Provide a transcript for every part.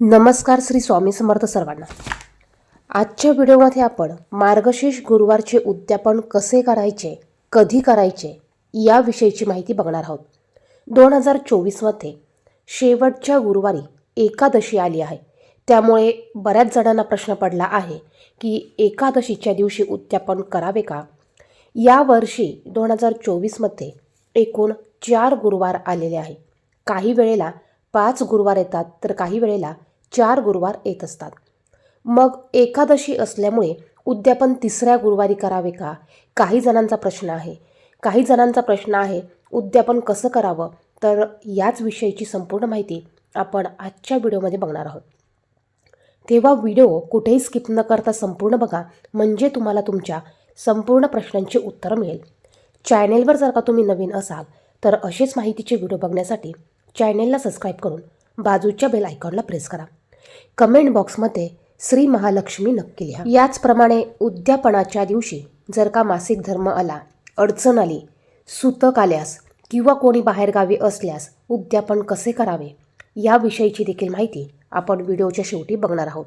नमस्कार श्री स्वामी समर्थ सर्वांना. आजच्या व्हिडिओमध्ये आपण मार्गशीर्ष गुरुवारचे उद्यापन कसे करायचे कधी करायचे याविषयीची माहिती बघणार आहोत. दोन हजार चोवीसमध्ये शेवटच्या गुरुवारी एकादशी आली आहे. त्यामुळे बऱ्याच जणांना प्रश्न पडला आहे की एकादशीच्या दिवशी उद्यापन करावे का? यावर्षी दोन हजार चोवीसमध्ये एकूण चार गुरुवार आलेले आहे. काही वेळेला पाच गुरुवार येतात तर काही वेळेला चार गुरुवार येत असतात. मग एकादशी असल्यामुळे उद्यापन तिसऱ्या गुरुवारी करावे का? काही जणांचा प्रश्न आहे. काही जणांचा प्रश्न आहे उद्यापन कसं करावं? तर याच विषयीची संपूर्ण माहिती आपण आजच्या व्हिडिओमध्ये बघणार आहोत. तेव्हा व्हिडिओ कुठेही स्किप न करता संपूर्ण बघा म्हणजे तुम्हाला तुमच्या संपूर्ण प्रश्नांची उत्तरं मिळेल. चॅनेलवर जर का तुम्ही नवीन असाल तर असेच माहितीचे व्हिडिओ बघण्यासाठी चॅनेलला सबस्क्राईब करून बाजूच्या बेल आयकॉनला प्रेस करा. कमेंट बॉक्समध्ये श्री महालक्ष्मी नक्की लिहा. याचप्रमाणे उद्यापनाच्या दिवशी जर का मासिक धर्म आला अडचण आली सुतक आल्यास किंवा कोणी बाहेरगावी असल्यास उद्यापन कसे करावे याविषयीची देखील माहिती आपण व्हिडिओच्या शेवटी बघणार आहोत.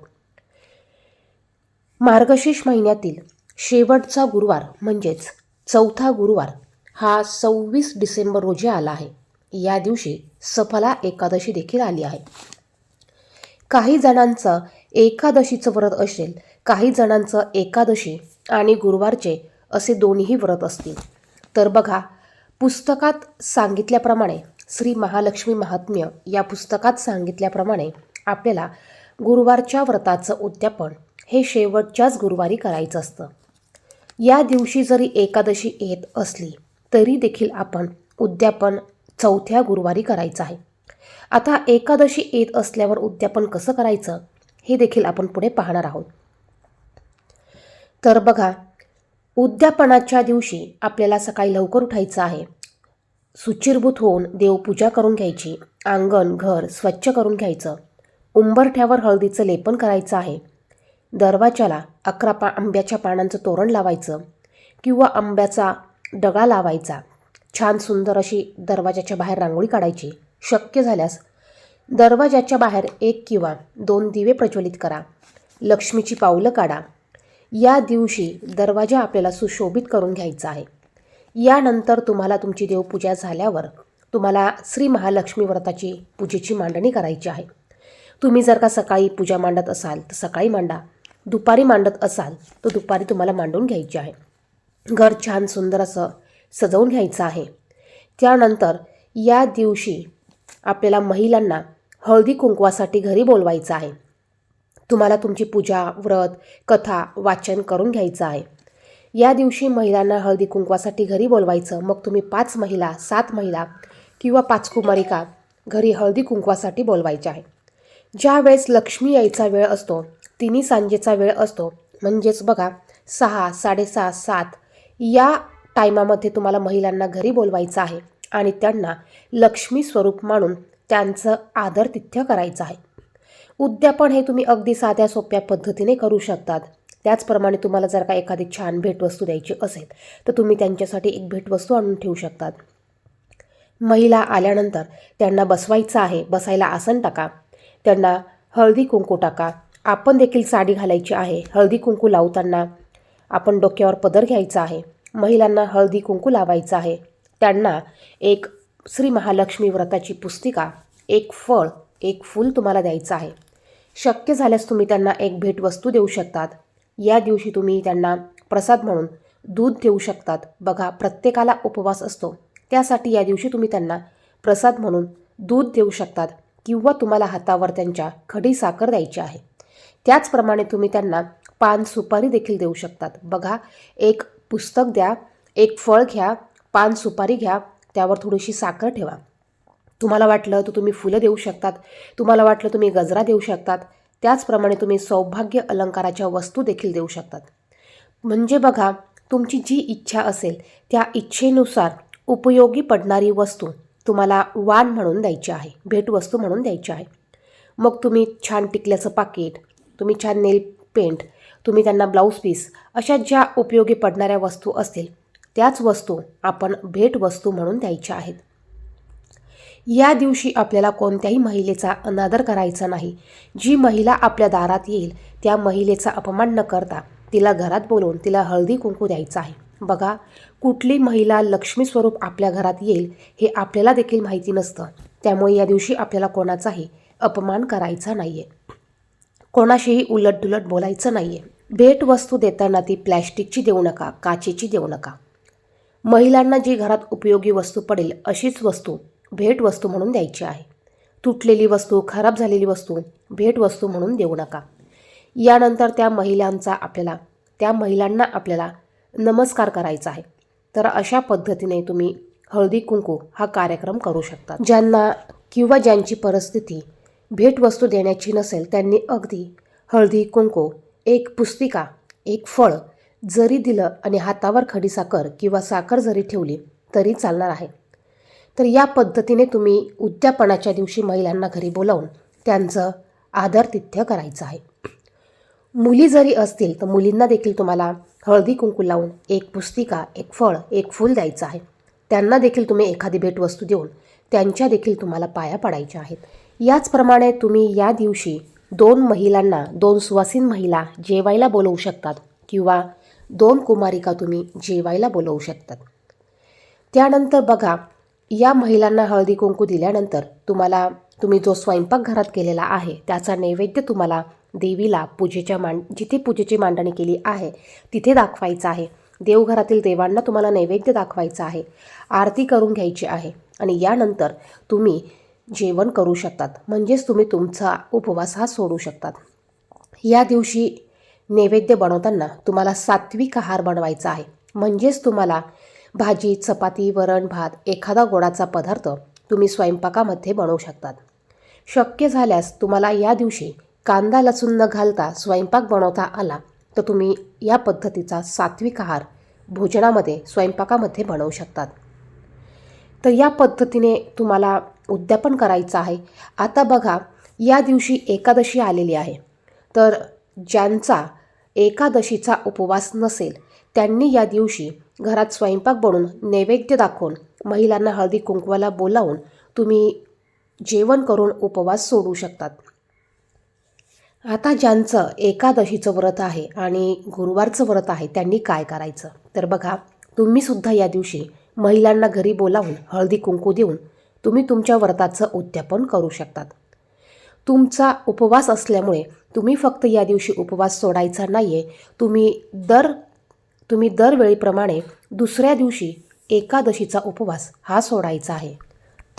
मार्गशीर्ष महिन्यातील शेवटचा गुरुवार म्हणजेच चौथा गुरुवार हा सव्वीस डिसेंबर रोजी आला आहे. या दिवशी सफला एकादशी देखील आली आहे. काही जणांचं एकादशीचं व्रत असेल काही जणांचं एकादशी आणि गुरुवारचे असे दोन्हीही व्रत असतील. तर बघा पुस्तकात सांगितल्याप्रमाणे श्री महालक्ष्मी महात्म्य या पुस्तकात सांगितल्याप्रमाणे आपल्याला गुरुवारच्या व्रताचं उद्यापन हे शेवटच्याच गुरुवारी करायचं असतं. या दिवशी जरी एकादशी येत असली तरी देखील आपण उद्यापन चौथ्या गुरुवारी करायचं आहे. आता एकादशी येत असल्यावर उद्यापन कसं करायचं हे देखील आपण पुढे पाहणार आहोत. तर बघा उद्यापनाच्या दिवशी आपल्याला सकाळी लवकर उठायचं आहे. सुचिरभूत होऊन देवपूजा करून घ्यायची अंगण घर स्वच्छ करून घ्यायचं उंबरठ्यावर हळदीचं लेपन करायचं आहे. दरवाजाला अकरा पा आंब्याच्या पानांचं तोरण लावायचं किंवा आंब्याचा डगा लावायचा. छान सुंदर अशी दरवाजाच्या बाहेर रांगोळी काढायची. शक्य झाल्यास दरवाजाच्या बाहेर एक किंवा दोन दिवे प्रज्वलित करा. लक्ष्मीची पावलं काढा. या दिवशी दरवाजा आपल्याला सुशोभित करून घ्यायचा आहे. यानंतर तुम्हाला तुमची देवपूजा झाल्यावर तुम्हाला श्री महालक्ष्मी व्रताची पूजेची मांडणी करायची आहे. तुम्ही जर का सकाळी पूजा मांडत असाल तर सकाळी मांडा. दुपारी मांडत असाल तर दुपारी तुम्हाला मांडून घ्यायची आहे. घर छान सुंदर असं सजवून घ्यायचं आहे. त्यानंतर या दिवशी आपल्याला महिलांना हळदी कुंकवासाठी घरी बोलवायचं आहे. तुम्हाला तुमची पूजा व्रत कथा वाचन करून घ्यायचं आहे. या दिवशी महिलांना हळदी कुंकवासाठी घरी बोलवायचं मग तुम्ही पाच महिला सात महिला किंवा पाच कुमारिका घरी हळदी कुंकवासाठी बोलवायच्या आहे. ज्या वेळेस लक्ष्मी यायचा वेळ असतो तिन्ही सांजेचा वेळ असतो म्हणजेच बघा सहा साडेसहा सात या टायमामध्ये तुम्हाला महिलांना घरी बोलवायचं आहे. आणि त्यांना लक्ष्मी स्वरूप मानून त्यांचं आदर तिथ्य करायचं आहे. उद्यापन हे तुम्ही अगदी साध्या सोप्या पद्धतीने करू शकतात. त्याचप्रमाणे तुम्हाला जर का एखादी छान भेटवस्तू द्यायची असेल तर तुम्ही त्यांच्यासाठी एक भेटवस्तू आणून ठेवू शकतात. महिला आल्यानंतर त्यांना बसवायचं आहे बसायला आसन टाका. त्यांना हळदी कुंकू टाका. आपण देखील साडी घालायची आहे हळदी कुंकू लावताना आपण डोक्यावर पदर घ्यायचा आहे. महिलांना हळदी कुंकू लावायचं आहे. त्यांना एक श्री महालक्ष्मी व्रताची पुस्तिका एक फळ एक फूल तुम्हाला द्यायचं आहे. शक्य झाल्यास तुम्ही त्यांना एक भेटवस्तू देऊ शकतात. या दिवशी तुम्ही त्यांना प्रसाद म्हणून दूध देऊ शकतात. बघा प्रत्येकाला उपवास असतो. त्यासाठी या दिवशी तुम्ही त्यांना प्रसाद म्हणून दूध देऊ शकतात किंवा तुम्हाला हातावर त्यांच्या खडी साखर द्यायची आहे. त्याचप्रमाणे तुम्ही त्यांना पान सुपारी देखील देऊ शकतात. बघा एक पुस्तक द्या एक फळ घ्या पान सुपारी घ्या त्यावर थोडीशी साखर ठेवा. तुम्हाला वाटलं तर तुम्ही फुलं देऊ शकतात. तुम्हाला वाटलं तुम्ही गजरा देऊ शकतात. त्याचप्रमाणे तुम्ही सौभाग्य अलंकाराच्या वस्तू देखील देऊ शकतात. म्हणजे बघा तुमची जी इच्छा असेल त्या इच्छेनुसार उपयोगी पडणारी वस्तू तुम्हाला वाण म्हणून द्यायची आहे भेटवस्तू म्हणून द्यायची आहे. मग तुम्ही छान टिकल्याचं पाकिट तुम्ही छान नेल पेंट तुम्ही त्यांना ब्लाऊज पीस अशा ज्या उपयोगी पडणाऱ्या वस्तू असतील त्याच वस्तू आपण भेटवस्तू म्हणून द्यायच्या आहेत. या दिवशी आपल्याला कोणत्याही महिलेचा अनादर करायचा नाही. जी महिला आपल्या दारात येईल त्या महिलेचा अपमान न करता तिला घरात बोलवून तिला हळदी कुंकू द्यायचं आहे. बघा कुठली महिला लक्ष्मी स्वरूप आपल्या घरात येईल हे आपल्याला देखील माहिती नसतं. त्यामुळे या दिवशी आपल्याला कोणाचाही अपमान करायचा नाही आहे कोणाशीही उलटडुलट बोलायचं नाही आहे भेटवस्तू देताना ती प्लॅस्टिकची देऊ नका काचेची देऊ नका. महिलांना जी घरात उपयोगी वस्तू पडेल अशीच वस्तू भेटवस्तू म्हणून द्यायची आहे. तुटलेली वस्तू खराब झालेली वस्तू भेटवस्तू म्हणून देऊ नका. यानंतर त्या महिलांचा आपल्याला त्या महिलांना आपल्याला नमस्कार करायचा आहे. तर अशा पद्धतीने तुम्ही हळदी कुंकू हा कार्यक्रम करू शकता. ज्यांना किंवा ज्यांची परिस्थिती भेटवस्तू देण्याची नसेल त्यांनी अगदी हळदी कुंकू एक पुस्तिका एक फळ जरी दिलं आणि हातावर खडीसाखर किंवा साखर जरी ठेवली तरी चालणार आहे. तर या पद्धतीने तुम्ही उद्यापनाच्या दिवशी महिलांना घरी बोलावून त्यांचं आदरतिथ्य करायचं आहे. मुली जरी असतील तर मुलींना देखील तुम्हाला हळदी कुंकू लावून एक पुस्तिका एक फळ एक फूल द्यायचं आहे. त्यांना देखील तुम्ही एखादी भेटवस्तू देऊन त्यांच्या देखील तुम्हाला पाया पडायच्या आहेत. याचप्रमाणे तुम्ही या दिवशी दोन महिलांना दोन सुवासीन महिला जेवायला बोलवू शकतात किंवा दोन कुमारिका तुम्ही जेवायला बोलवू शकतात. त्यानंतर बघा या महिलांना हळदी कुंकू दिल्यानंतर तुम्हाला तुम्ही जो स्वयंपाक घरात केलेला आहे त्याचा नैवेद्य तुम्हाला देवीला पूजेच्या मांड जिथे पूजेची मांडणी केली आहे तिथे दाखवायचं आहे. देवघरातील देवांना तुम्हाला नैवेद्य दाखवायचा आहे. आरती करून घ्यायची आहे आणि यानंतर तुम्ही जेवण करू शकतात. म्हणजेच तुम्ही तुमचा उपवास हा सोडू शकतात. या दिवशी नैवेद्य बनवताना तुम्हाला सात्विक आहार बनवायचा आहे. म्हणजेच तुम्हाला भाजी चपाती वरण भात एखादा गोडाचा पदार्थ तुम्ही स्वयंपाकामध्ये बनवू शकतात. शक्य झाल्यास तुम्हाला या दिवशी कांदा लसूण न घालता स्वयंपाक बनवता आला तर तुम्ही या पद्धतीचा सात्विक आहार भोजनामध्ये स्वयंपाकामध्ये बनवू शकतात. तर या पद्धतीने तुम्हाला उद्यापन करायचं आहे. आता बघा या दिवशी एकादशी आलेली आहे. तर ज्यांचा एकादशीचा उपवास नसेल. त्यांनी या दिवशी घरात स्वयंपाक बनवून नैवेद्य दाखवून महिलांना हळदी कुंकवाला बोलावून तुम्ही जेवण करून उपवास सोडू शकतात. आता ज्यांचं एकादशीचं व्रत आहे आणि गुरुवारचं व्रत आहे त्यांनी काय करायचं? तर बघा तुम्हीसुद्धा या दिवशी महिलांना घरी बोलावून हळदी कुंकू देऊन तुम्ही तुमच्या व्रताचं उद्यापन करू शकतात. तुमचा उपवास असल्यामुळे तुम्ही फक्त या दिवशी उपवास सोडायचा नाही आहे तुम्ही दर तुम्ही दरवेळीप्रमाणे दुसऱ्या दिवशी एकादशीचा उपवास हा सोडायचा आहे.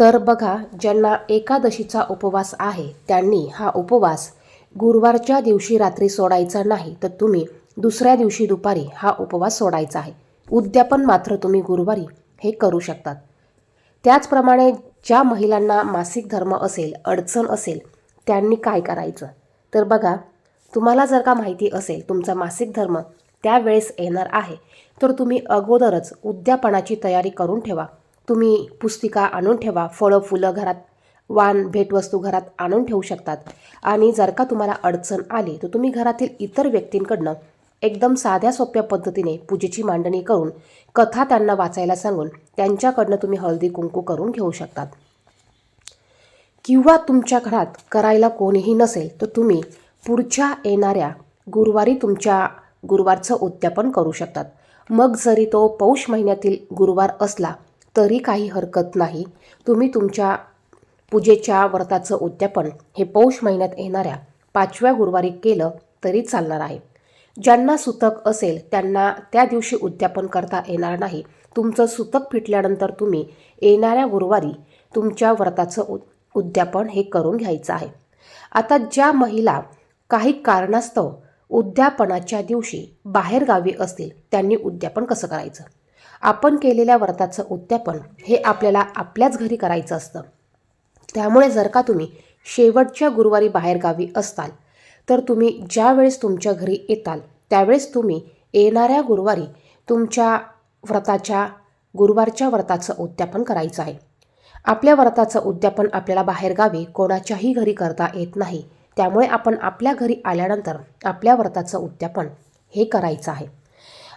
तर बघा ज्यांना एकादशीचा उपवास आहे त्यांनी हा उपवास गुरुवारच्या दिवशी रात्री सोडायचा नाही तर तुम्ही दुसऱ्या दिवशी दुपारी हा उपवास सोडायचा आहे. उद्यापन मात्र तुम्ही गुरुवारी हे करू शकतात. त्याचप्रमाणे ज्या महिलांना मासिक धर्म असेल अडचण असेल त्यांनी काय करायचं? तर बघा तुम्हाला जर का माहिती असेल तुमचा मासिक धर्म त्यावेळेस येणार आहे तर तुम्ही अगोदरच उद्यापनाची तयारी करून ठेवा. तुम्ही पुस्तिका आणून ठेवा फळं फुलं घरात वाण भेटवस्तू घरात आणून ठेवू शकतात. आणि जर का तुम्हाला अडचण आली तर तुम्ही घरातील इतर व्यक्तींकडनं एकदम साध्या सोप्या पद्धतीने पूजेची मांडणी करून कथा त्यांना वाचायला सांगून त्यांच्याकडनं तुम्ही हळदी कुंकू करून घेऊ शकतात. किंवा तुमच्या घरात करायला कोणीही नसेल तर तुम्ही पुढच्या येणाऱ्या गुरुवारी तुमच्या गुरुवारचं उद्यापन करू शकतात. मग जरी तो पौष महिन्यातील गुरुवार असला तरी काही हरकत नाही. तुम्ही तुमच्या पूजेच्या व्रताचं उद्यापन हे पौष महिन्यात येणाऱ्या पाचव्या गुरुवारी केलं तरी चालणार आहे. ज्यांना सुतक असेल त्यांना त्या दिवशी उद्यापन करता येणार नाही. तुमचं सुतक फिटल्यानंतर तुम्ही येणाऱ्या गुरुवारी तुमच्या व्रताचं उद्यापन हे करून घ्यायचं आहे. आता ज्या महिला काही कारणास्तव उद्यापनाच्या दिवशी बाहेरगावी असतील त्यांनी उद्यापन कसं करायचं? आपण केलेल्या व्रताचं उद्यापन हे आपल्याला आपल्याच घरी करायचं असतं. त्यामुळे जर का तुम्ही शेवटच्या गुरुवारी बाहेरगावी असताल तर तुम्ही ज्यावेळेस तुमच्या घरी येताल त्यावेळेस तुम्ही येणाऱ्या गुरुवारी तुमच्या व्रताच्या गुरुवारच्या व्रताचं उद्यापन करायचं आहे. आपल्या व्रताचं उद्यापन आपल्याला बाहेरगावी कोणाच्याही घरी करता येत नाही. त्यामुळे आपण आपल्या घरी आल्यानंतर आपल्या व्रताचं उद्यापन हे करायचं आहे.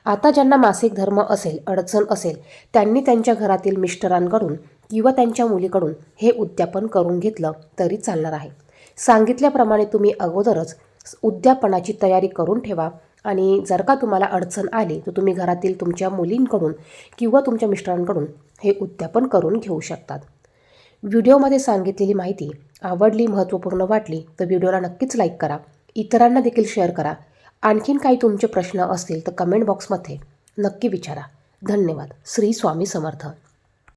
आता ज्यांना मासिक धर्म असेल अडचण असेल त्यांनी त्यांच्या घरातील मिस्टरांकडून किंवा त्यांच्या मुलीकडून हे उद्यापन करून घेतलं तरी चालणार आहे. सांगितल्याप्रमाणे तुम्ही अगोदरच उद्यापनाची तयारी करून ठेवा आणि जर का तुम्हाला अडचण आली तर तुम्ही घरातील तुमच्या मुलींकडून किंवा तुमच्या मिस्टरांकडून हे उद्यापन करून घेऊ शकतात. व्हिडिओमध्ये सांगितलेली माहिती आवडली महत्त्वपूर्ण वाटली तर व्हिडिओला नक्कीच लाईक करा. इतरांना देखील शेअर करा. आणखीन काही तुमचे प्रश्न असतील तर कमेंट बॉक्समध्ये नक्की विचारा. धन्यवाद. श्री स्वामी समर्थ.